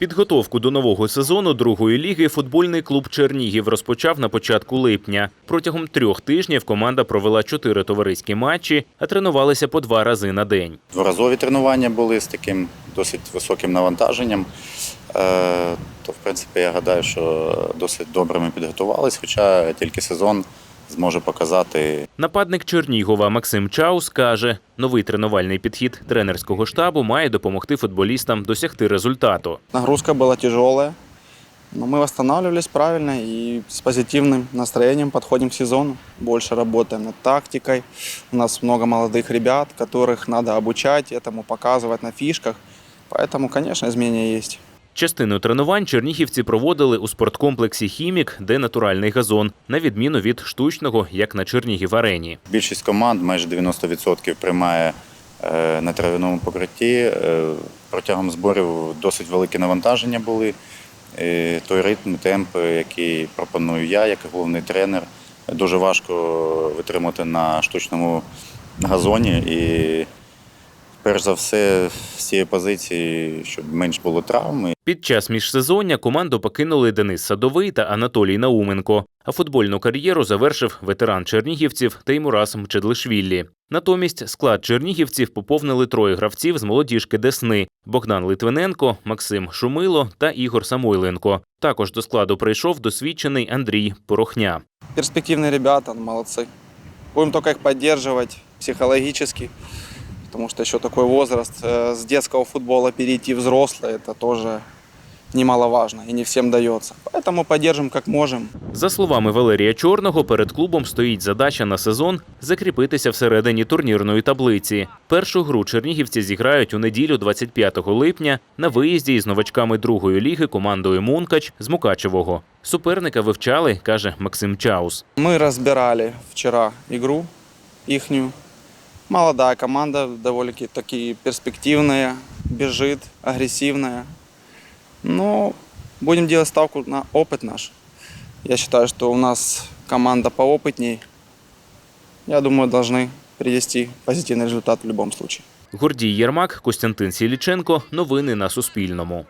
Підготовку до нового сезону другої ліги футбольний клуб Чернігів розпочав на початку липня. Протягом трьох тижнів команда провела чотири товариські матчі, а тренувалися по два рази на день. Дворазові тренування були з таким досить високим навантаженням. Е, То, в принципі, я гадаю, що досить добре ми підготувалися, хоча тільки сезон зможе показати, Нападник Чернігова Максим Чаус каже, новий тренувальний підхід тренерського штабу має допомогти футболістам досягти результату. Нагрузка была тяжелая, но мы восстанавливались правильно и с позитивным настроением подходим к сезону. Больше работаем над тактикой. У нас много молодых ребят, которых надо обучать, этому показывать на фишках. Поэтому, конечно, изменения есть. Частину тренувань чернігівці проводили у спорткомплексі Хімік, де натуральний газон, на відміну від штучного, як на Чернігів арені. більшість команд, майже 90% приймає е, на травяному покритті. Е, Протягом зборів досить велике навантаження були. Е, Той ритм, темп, який пропоную я, як головний тренер, дуже важко витримати на штучному газоні. І перш за все з цієї позиції, щоб менш було травм. Під час міжсезоння команду покинули Денис Садовий та Анатолій Науменко. А футбольну кар'єру завершив ветеран чернігівців Теймурас Мчедлишвілі. Натомість склад чернігівців поповнили троє гравців з молодіжки Десни: Богдан Литвиненко, Максим Шумило та Ігор Самойленко. Також до складу прийшов досвідчений Андрій Порохня. Перспективные ребята, молодцы. Будем только их поддерживать психологически, потому что еще такой возраст. Э, С детского футбола перейти в взрослый, это тоже немаловажно и не всем дается. Поэтому поддержим как можем. За словами Валерія Чорного, перед клубом стоїть задача на сезон закріпитися всередині турнірної таблиці. Першу гру чернігівці зіграють у неділю 25 липня на виїзді із новачками другої ліги командою Мункач з Мукачевого. Суперника вивчали, каже Максим Чаус. Мы разбирали вчера игру ихнюю. Молодая команда, довольно-таки такие перспективные, бежит, агрессивная. Но будем делать ставку на опыт наш. Я считаю, что у нас команда поопытней. Я думаю, должны привести позитивный результат в любом случае. Гордій Єрмак, Костянтин Сіліченко. Новини на Суспільному.